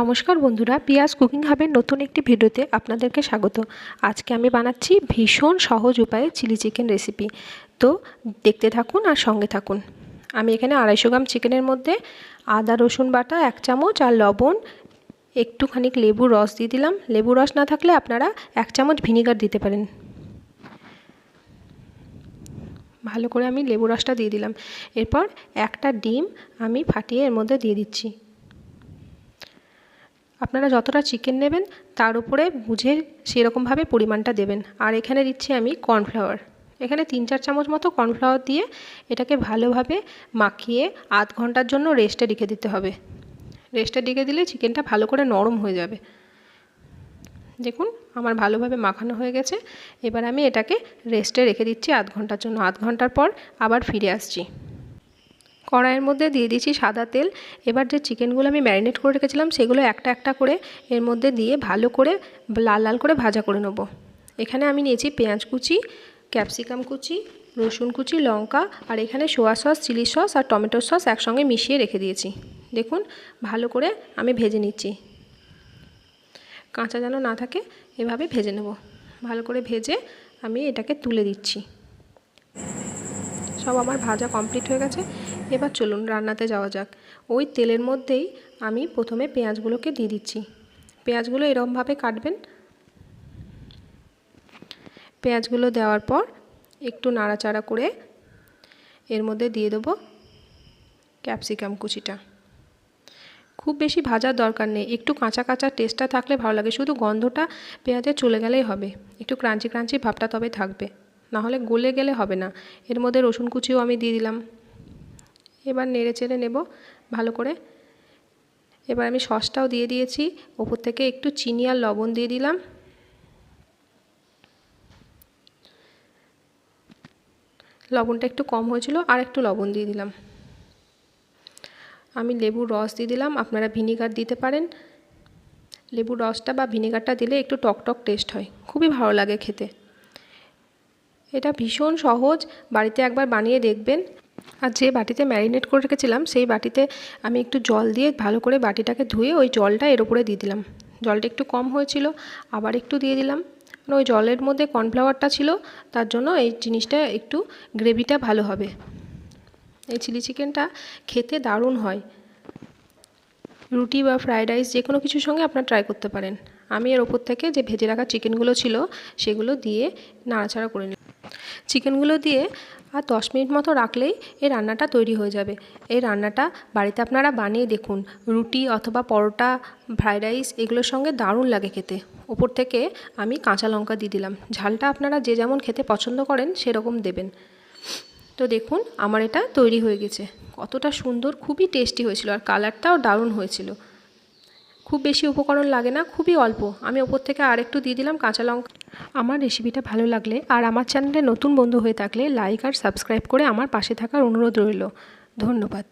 নমস্কার বন্ধুরা, পিয়াজ কুকিং হাবের নতুন একটি ভিডিওতে আপনাদেরকে স্বাগত। আজকে আমি বানাচ্ছি ভীষণ সহজ উপায়ে চিলি চিকেন রেসিপি। তো দেখতে থাকুন আর সঙ্গে থাকুন। আমি এখানে আড়াইশো গ্রাম চিকেনের মধ্যে আদা, রসুন বাটা, এক চামচ আর লবণ, একটুখানি লেবুর রস দিয়ে দিলাম। লেবু রস না থাকলে আপনারা এক চামচ ভিনিগার দিতে পারেন। ভালো করে আমি লেবু রসটা দিয়ে দিলাম। এরপর একটা ডিম আমি ফাটিয়ে এর মধ্যে দিয়ে দিচ্ছি। আপনারা যতটা চিকেন নেবেন, তার উপরে বুঝে সেরকমভাবে পরিমাণটা দেবেন। আর এখানে দিচ্ছি আমি কর্নফ্লাওয়ার এখানে তিন চার চামচ মতো কর্নফ্লাওয়ার দিয়ে এটাকে ভালোভাবে মাখিয়ে আধ ঘণ্টার জন্য রেস্টে রেখে দিতে হবে। রেস্টে রেখে দিলে চিকেনটা ভালো করে নরম হয়ে যাবে। দেখুন, আমার ভালোভাবে মাখানো হয়ে গেছে। এবার আমি এটাকে রেস্টে রেখে দিচ্ছি আধ ঘণ্টার জন্য। আধ ঘণ্টার পর আবার ফিরে আসছি। কড়াইয়ের মধ্যে দিয়ে দিয়েছি সাদা তেল। এবার যে চিকেনগুলো আমি ম্যারিনেট করে রেখেছিলাম, সেগুলো একটা একটা করে এর মধ্যে দিয়ে ভালো করে লাল লাল করে ভাজা করে নেব। এখানে আমি নিয়েছি পেঁয়াজ কুচি, ক্যাপসিকাম কুচি, রসুন কুচি, লঙ্কা আর এখানে সোয়া সস, চিলি সস আর টমেটো সস একসঙ্গে মিশিয়ে রেখে দিয়েছি। দেখুন, ভালো করে আমি ভেজে নিচ্ছি। কাঁচা যেন না থাকে, এভাবে ভেজে নেব। ভালো করে ভেজে আমি এটাকে তুলে দিচ্ছি। সব আমার ভাজা কমপ্লিট হয়ে গেছে। এবার চলুন রান্নাতে যাওয়া যাক। ওই তেলের মধ্যেই আমি প্রথমে পেঁয়াজগুলোকে দিয়ে দিচ্ছি। পেঁয়াজগুলো এরকমভাবে কাটবেন। পেঁয়াজগুলো দেওয়ার পর একটু নাড়াচাড়া করে এর মধ্যে দিয়ে দেবো ক্যাপসিকাম কুচিটা। খুব বেশি ভাজার দরকার নেই। একটু কাঁচা কাঁচা টেস্টটা থাকলে ভালো লাগে। শুধু গন্ধটা পেঁয়াজে চলে গেলেই হবে। একটু ক্রাঞ্চি ক্রাঞ্চি ভাবটা তবে থাকবে। নাহলে গলে গেলে হবে না। এর মধ্যে রসুন কুচিও আমি দিয়ে দিলাম। এবার নেড়ে চেড়ে নেব ভালো করে। এবার আমি সসটাও দিয়ে দিয়েছি। ওপর থেকে একটু চিনি আর লবণ দিয়ে দিলাম। লবণটা একটু কম হয়েছিল, আর একটু লবণ দিয়ে দিলাম। আমি লেবুর রস দিয়ে দিলাম, আপনারা ভিনিগার দিতে পারেন। লেবুর রসটা বা ভিনেগারটা দিলে একটু টক টক টেস্ট হয়, খুবই ভালো লাগে খেতে। এটা ভীষণ সহজ, বাড়িতে একবার বানিয়ে দেখবেন। আর যে বাটিতে ম্যারিনেট করে রেখেছিলাম, সেই বাটিতে আমি একটু জল দিয়ে ভালো করে বাটিটাকে ধুয়ে ওই জলটা এর উপরে দিয়ে দিলাম। জলটা একটু কম হয়েছিল, আবার একটু দিয়ে দিলাম। মানে ওই জলের মধ্যে কর্নফ্লাওয়ারটা ছিল, তার জন্য এই জিনিসটা একটু গ্রেভিটা ভালো হবে। এই চিলি চিকেনটা খেতে দারুণ হয়। রুটি বা ফ্রায়েড রাইস যে কোনো কিছুর সঙ্গে আপনারা ট্রাই করতে পারেন। আমি এর ওপর থেকে যে ভেজে রাখা চিকেনগুলো ছিল, সেগুলো দিয়ে নাড়াচাড়া করে নিই চিকেনগুলো দিয়ে আর দশ মিনিট মতো রাখলেই এই রান্নাটা তৈরি হয়ে যাবে। এই রান্নাটা বাড়িতে আপনারা বানিয়ে দেখুন। রুটি অথবা পরোটা ফ্রায়েড রাইস এগুলোর সঙ্গে দারুণ লাগে খেতে। ওপর থেকে আমি কাঁচা লঙ্কা দিয়ে দিলাম। ঝালটা আপনারা যে যেমন খেতে পছন্দ করেন সেরকম দেবেন। তো দেখুন, আমার এটা তৈরি হয়ে গেছে। কতটা সুন্দর, খুবই টেস্টি হয়েছিল আর কালারটাও দারুণ হয়েছিল। খুব বেশি উপকরণ লাগে না, খুবই অল্প। আমি ওপর থেকে আর একটু দিয়ে দিলাম কাঁচা লঙ্কা। আমার রেসিপিটা ভালো লাগলে আর আমার চ্যানেলে নতুন বন্ধু হয়ে থাকলে লাইক আর সাবস্ক্রাইব করে আমার পাশে থাকার অনুরোধ রইল। ধন্যবাদ।